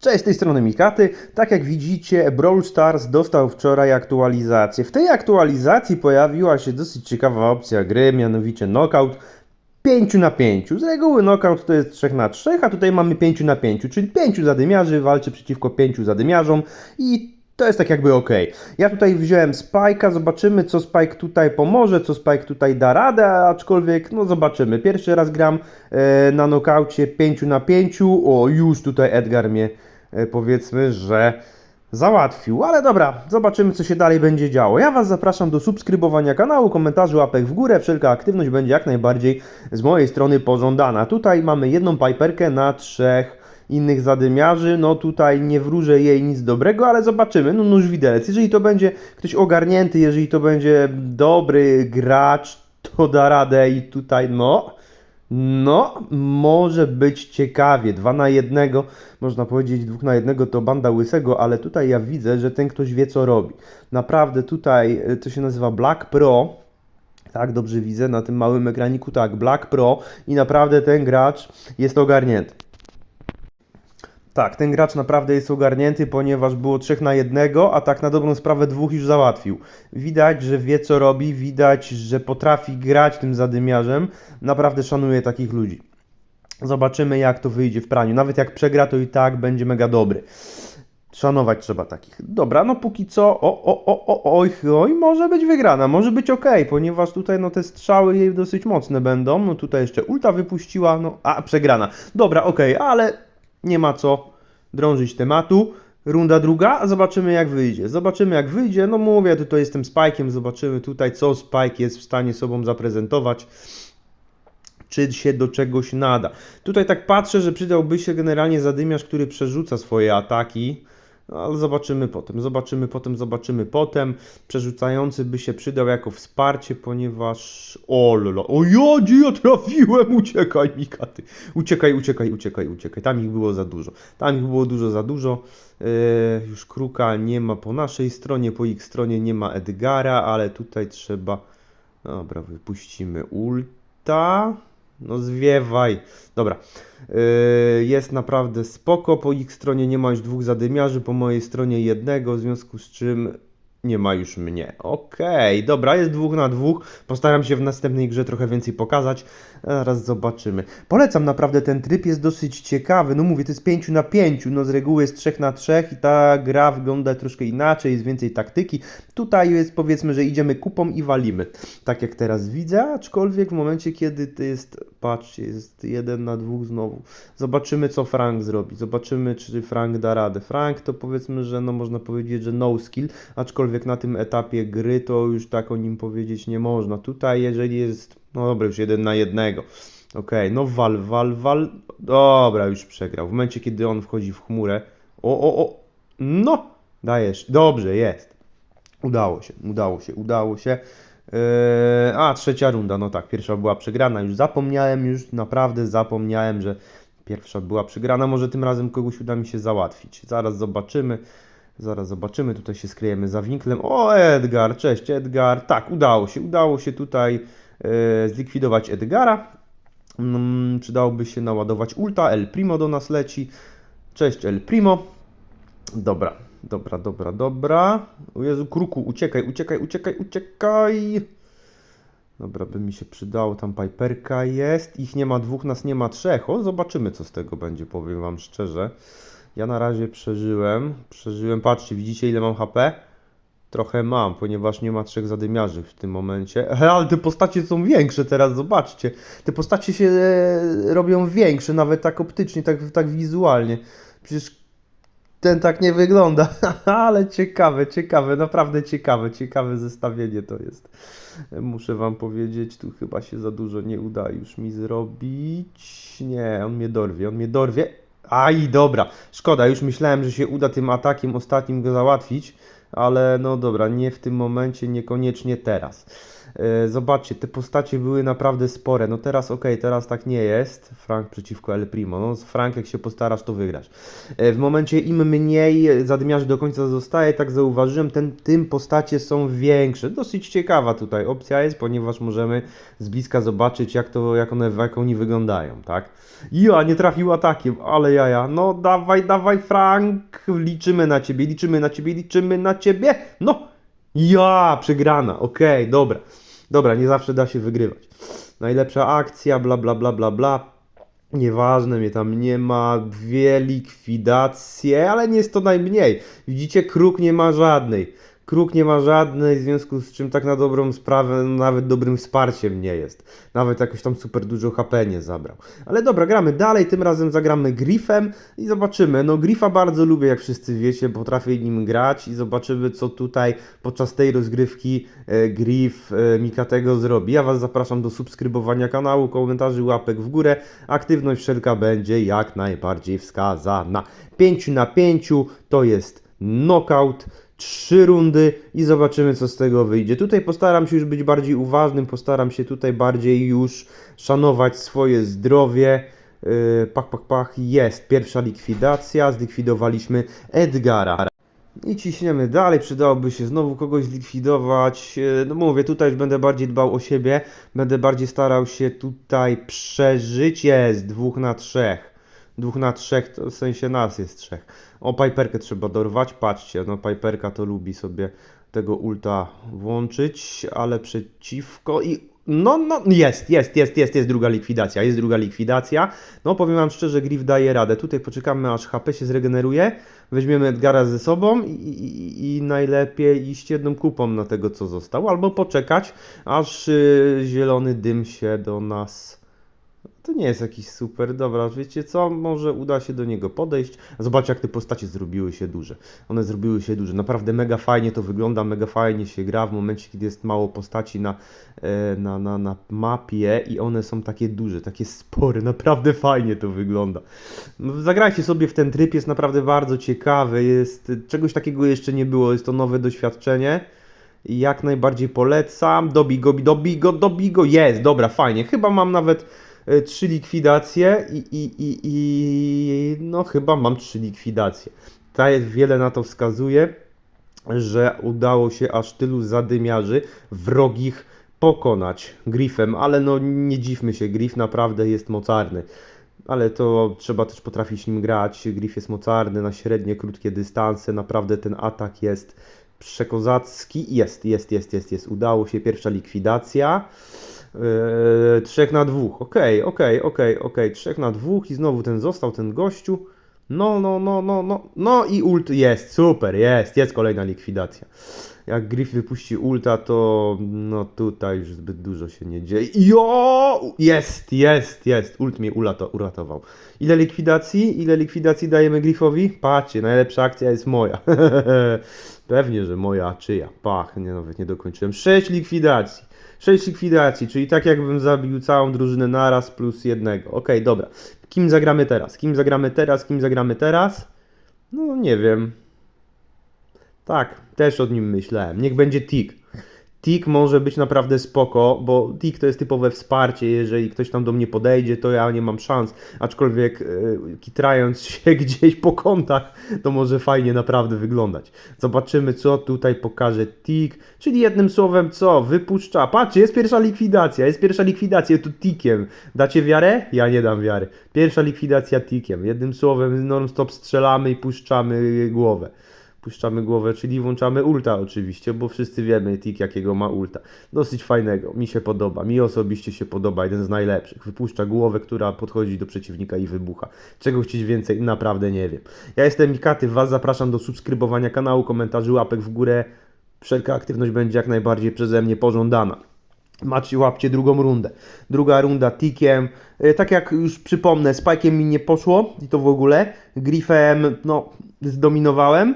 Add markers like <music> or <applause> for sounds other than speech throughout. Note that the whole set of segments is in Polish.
Cześć, z tej strony Mikaty. Tak jak widzicie, Brawl Stars dostał wczoraj aktualizację. W tej aktualizacji pojawiła się dosyć ciekawa opcja gry, mianowicie knockout 5 na 5. Z reguły knockout to jest 3 na 3, a tutaj mamy 5 na 5, czyli 5 zadymiarzy walczy przeciwko 5 zadymiarzom i to jest tak jakby ok. Ja tutaj wziąłem Spike'a, zobaczymy co Spike tutaj pomoże, co Spike tutaj da radę, aczkolwiek no zobaczymy. Pierwszy raz gram e, na nokaucie 5 na 5. O, już tutaj Edgar mnie e, powiedzmy, że załatwił. Ale dobra, zobaczymy co się dalej będzie działo. Ja Was zapraszam do subskrybowania kanału, komentarzy, łapek w górę. Wszelka aktywność będzie jak najbardziej z mojej strony pożądana. Tutaj mamy jedną piperkę na trzech innych zadymiarzy. No tutaj nie wróżę jej nic dobrego, ale zobaczymy. No nóż widelec. Jeżeli to będzie ktoś ogarnięty, jeżeli to będzie dobry gracz, to da radę i tutaj no... No, może być ciekawie. Dwa na jednego, można powiedzieć dwóch na jednego to banda łysego, ale tutaj ja widzę, że ten ktoś wie co robi. Naprawdę tutaj y, to się nazywa Black Pro. Tak, dobrze widzę na tym małym ekraniku, tak, Black Pro i naprawdę ten gracz jest ogarnięty. Tak, ten gracz naprawdę jest ogarnięty, ponieważ było 3 na jednego, a tak na dobrą sprawę dwóch już załatwił. Widać, że wie co robi, widać, że potrafi grać tym zadymiarzem. Naprawdę szanuję takich ludzi. Zobaczymy jak to wyjdzie w praniu. Nawet jak przegra, to i tak będzie mega dobry. Szanować trzeba takich. Dobra, no póki co, o, o, o, o, oj, oj, może być wygrana, może być ok, ponieważ tutaj no te strzały jej dosyć mocne będą. No tutaj jeszcze ulta wypuściła, no, a przegrana. Dobra, ok, ale nie ma co drążyć tematu. Runda druga, zobaczymy jak wyjdzie. Zobaczymy jak wyjdzie. No mówię, tutaj jestem Spike'iem, zobaczymy tutaj co Spike jest w stanie sobą zaprezentować. Czy się do czegoś nada. Tutaj tak patrzę, że przydałby się generalnie zadymiarz, który przerzuca swoje ataki. No, ale zobaczymy potem, zobaczymy potem, zobaczymy potem. Przerzucający by się przydał jako wsparcie, ponieważ... O lolo, o ja, gdzie ja trafiłem? Uciekaj, Mikaty. Uciekaj, uciekaj, uciekaj, uciekaj. Tam ich było za dużo. Tam ich było dużo za dużo. Yy, już Kruka nie ma po naszej stronie, po ich stronie nie ma Edgara, ale tutaj trzeba... Dobra, wypuścimy ulta. No zwiewaj. Dobra. Yy, jest naprawdę spoko. Po ich stronie nie ma już dwóch zadymiarzy, po mojej stronie jednego, w związku z czym nie ma już mnie. Okej, dobra, jest dwóch na dwóch. Postaram się w następnej grze trochę więcej pokazać. Zaraz zobaczymy. Polecam naprawdę ten tryb, jest dosyć ciekawy. No mówię, to jest 5 na 5, no z reguły jest 3 na 3 i ta gra wygląda troszkę inaczej, jest więcej taktyki. Tutaj jest powiedzmy, że idziemy kupą i walimy. Tak jak teraz widzę, aczkolwiek w momencie, kiedy to jest, patrzcie, jest 1 na 2 znowu. Zobaczymy, co Frank zrobi. Zobaczymy, czy Frank da radę. Frank to powiedzmy, że no można powiedzieć, że no skill, aczkolwiek na tym etapie gry to już tak o nim powiedzieć nie można. Tutaj, jeżeli jest, no dobra, już jeden na jednego. Okej, no wal, wal, wal. Dobra, już przegrał. W momencie, kiedy on wchodzi w chmurę. O, o, o. No, dajesz. Dobrze, jest. Udało się, udało się, udało się. Yy, a, trzecia runda, no tak, pierwsza była przegrana. Już zapomniałem, już naprawdę zapomniałem, że pierwsza była przegrana. Może tym razem kogoś uda mi się załatwić. Zaraz zobaczymy. Zaraz zobaczymy, tutaj się skryjemy za winklem. O, Edgar, cześć Edgar. Tak, udało się, udało się tutaj e, zlikwidować Edgara. Mm, przydałoby się naładować ulta. El Primo do nas leci. Cześć El Primo. Dobra, dobra, dobra, dobra. O Jezu, kruku, uciekaj, uciekaj, uciekaj, uciekaj. Dobra, by mi się przydało, tam Piperka jest. Ich nie ma dwóch, nas nie ma trzech. O, zobaczymy co z tego będzie, powiem wam szczerze. Ja na razie przeżyłem. Przeżyłem, patrzcie, widzicie ile mam HP? Trochę mam, ponieważ nie ma trzech zadymiarzy w tym momencie. <laughs> Ale te postacie są większe teraz, zobaczcie. Te postacie się e, robią większe, nawet tak optycznie, tak, tak wizualnie. Przecież ten tak nie wygląda, <laughs> ale ciekawe, ciekawe, naprawdę ciekawe, ciekawe zestawienie to jest. Muszę wam powiedzieć, tu chyba się za dużo nie uda już mi zrobić. Nie, on mnie dorwie, on mnie dorwie. Aj, dobra, szkoda, już myślałem, że się uda tym atakiem ostatnim go załatwić, ale no dobra, nie w tym momencie, niekoniecznie teraz. E, Zobaczcie, te postacie były naprawdę spore. No teraz okej, teraz tak nie jest. Frank przeciwko El Primo. No Frank jak się postarasz, to wygrasz. E, W momencie im mniej zadymiarzy do końca zostaje, tak zauważyłem, ten, tym postacie są większe. Dosyć ciekawa tutaj opcja jest, ponieważ możemy z bliska zobaczyć jak to, jak one, jak oni wyglądają, tak? Ja, nie trafił atakiem, ale jaja. No dawaj, dawaj Frank, liczymy na ciebie, liczymy na ciebie, liczymy na ciebie. No, ja, przegrana, okej, dobra. Dobra, nie zawsze da się wygrywać. Najlepsza akcja, bla bla bla bla bla. Nieważne, mnie tam nie ma. Dwie likwidacje, ale nie jest to najmniej. Widzicie, kruk nie ma żadnej. Kruk nie ma żadnej, w związku z czym tak na dobrą sprawę nawet dobrym wsparciem nie jest. Nawet jakoś tam super dużo HP nie zabrał. Ale dobra, gramy dalej, tym razem zagramy Griffem i zobaczymy. No Griffa bardzo lubię, jak wszyscy wiecie, potrafię nim grać i zobaczymy co tutaj podczas tej rozgrywki e, Griff e, Mikatego zrobi. Ja Was zapraszam do subskrybowania kanału, komentarzy, łapek w górę. Aktywność wszelka będzie jak najbardziej wskazana. 5 na 5 to jest knockout trzy rundy i zobaczymy, co z tego wyjdzie. Tutaj postaram się już być bardziej uważnym, postaram się tutaj bardziej już szanować swoje zdrowie. Yy, pach, pach, pach, jest pierwsza likwidacja, zlikwidowaliśmy Edgara. I ciśniemy dalej, przydałoby się znowu kogoś zlikwidować. Yy, No mówię, tutaj już będę bardziej dbał o siebie, będę bardziej starał się tutaj przeżyć. Jest, dwóch na trzech. Dwóch na trzech, to w sensie nas jest trzech. O, Piperkę trzeba dorwać, patrzcie, no Piperka to lubi sobie tego ulta włączyć, ale przeciwko i... No, no, jest, jest, jest, jest, jest druga likwidacja, jest druga likwidacja. No, powiem wam szczerze, Griff daje radę. Tutaj poczekamy, aż HP się zregeneruje, weźmiemy Edgara ze sobą i, i, i najlepiej iść jedną kupą na tego, co został, albo poczekać, aż yy, zielony dym się do nas to nie jest jakiś super. Dobra, wiecie co? Może uda się do niego podejść. Zobaczcie, jak te postacie zrobiły się duże. One zrobiły się duże. Naprawdę mega fajnie to wygląda, mega fajnie się gra w momencie, kiedy jest mało postaci na, e, na, na, na mapie i one są takie duże, takie spore. Naprawdę fajnie to wygląda. Zagrajcie sobie w ten tryb, jest naprawdę bardzo ciekawy. Jest, czegoś takiego jeszcze nie było, jest to nowe doświadczenie. Jak najbardziej polecam. Dobij go, dobij go, dobij go. Jest, dobra, fajnie. Chyba mam nawet trzy likwidacje i, i, i, i no chyba mam trzy likwidacje. Ta wiele na to wskazuje, że udało się aż tylu zadymiarzy wrogich pokonać Griffem, ale no nie dziwmy się, Griff naprawdę jest mocarny. Ale to trzeba też potrafić nim grać. Griff jest mocarny na średnie, krótkie dystanse. Naprawdę ten atak jest przekozacki. Jest, jest, jest, jest, jest. Udało się pierwsza likwidacja. Yy, trzech na dwóch. Okej, okej, okej, okej. Trzech na dwóch i znowu ten został, ten gościu. No, no, no, no, no. No i ult jest, super, jest, jest kolejna likwidacja. Jak Griff wypuści ulta, to no tutaj już zbyt dużo się nie dzieje. Jo! Jest, jest, jest. Ult mnie ulato, uratował. Ile likwidacji? Ile likwidacji dajemy Griffowi? Patrzcie, najlepsza akcja jest moja. <laughs> Pewnie, że moja, czyja? Pach, nie, nawet nie dokończyłem. Sześć likwidacji. Sześć likwidacji, czyli tak jakbym zabił całą drużynę naraz plus jednego. Okej, dobra. Kim zagramy teraz? Kim zagramy teraz? Kim zagramy teraz? No nie wiem. Tak, też o nim myślałem. Niech będzie Tik. Tik może być naprawdę spoko, bo Tik to jest typowe wsparcie. Jeżeli ktoś tam do mnie podejdzie, to ja nie mam szans. Aczkolwiek yy, kitrając się <laughs> gdzieś po kątach, to może fajnie naprawdę wyglądać. Zobaczymy, co tutaj pokaże Tik. Czyli jednym słowem, co? Wypuszcza. Patrzcie, jest pierwsza likwidacja. Jest pierwsza likwidacja tu Tikiem. Dacie wiarę? Ja nie dam wiary. Pierwsza likwidacja Tikiem. Jednym słowem, non-stop strzelamy i puszczamy głowę puszczamy głowę, czyli włączamy ulta oczywiście, bo wszyscy wiemy tik jakiego ma ulta. Dosyć fajnego, mi się podoba, mi osobiście się podoba, jeden z najlepszych. Wypuszcza głowę, która podchodzi do przeciwnika i wybucha. Czego chcieć więcej, naprawdę nie wiem. Ja jestem Mikaty, Was zapraszam do subskrybowania kanału, komentarzy, łapek w górę. Wszelka aktywność będzie jak najbardziej przeze mnie pożądana. Macie, łapcie drugą rundę. Druga runda tikiem. E, Tak jak już przypomnę, Spike'iem mi nie poszło i to w ogóle. Griffem, no, zdominowałem.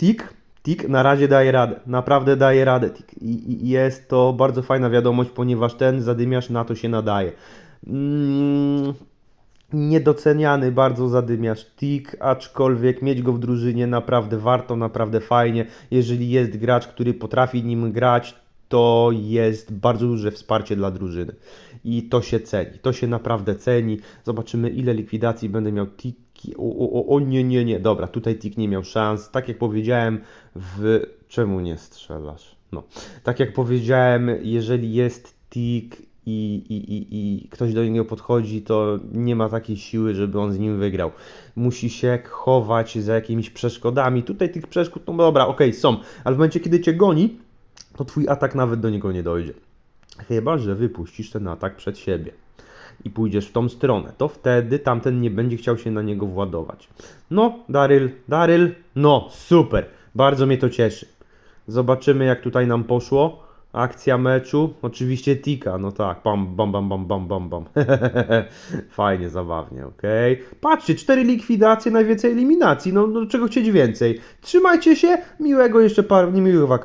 Tik, tik na razie daje radę. Naprawdę daje radę tik. I, I jest to bardzo fajna wiadomość, ponieważ ten zadymiarz na to się nadaje. Mm, niedoceniany bardzo zadymiarz Tik, aczkolwiek mieć go w drużynie naprawdę warto, naprawdę fajnie. Jeżeli jest gracz, który potrafi nim grać, to jest bardzo duże wsparcie dla drużyny. I to się ceni. To się naprawdę ceni. Zobaczymy, ile likwidacji będę miał tiki. O, o, o, nie, nie, nie. Dobra, tutaj tik nie miał szans. Tak jak powiedziałem, w. Czemu nie strzelasz? No. Tak jak powiedziałem, jeżeli jest tik i, i, i, i ktoś do niego podchodzi, to nie ma takiej siły, żeby on z nim wygrał. Musi się chować za jakimiś przeszkodami. Tutaj tych przeszkód, no dobra, okej, są, ale w momencie, kiedy cię goni, to twój atak nawet do niego nie dojdzie. Chyba, że wypuścisz ten atak przed siebie i pójdziesz w tą stronę, to wtedy tamten nie będzie chciał się na niego władować. No, Daryl, Daryl, no, super, bardzo mnie to cieszy. Zobaczymy, jak tutaj nam poszło. Akcja meczu, oczywiście Tika, no tak, bam, bam, bam, bam, bam, bam, bam. <laughs> Fajnie, zabawnie, okej. Patrzcie, cztery likwidacje, najwięcej eliminacji, no, no czego chcieć więcej. Trzymajcie się, miłego jeszcze paru, niemiłych wakacji.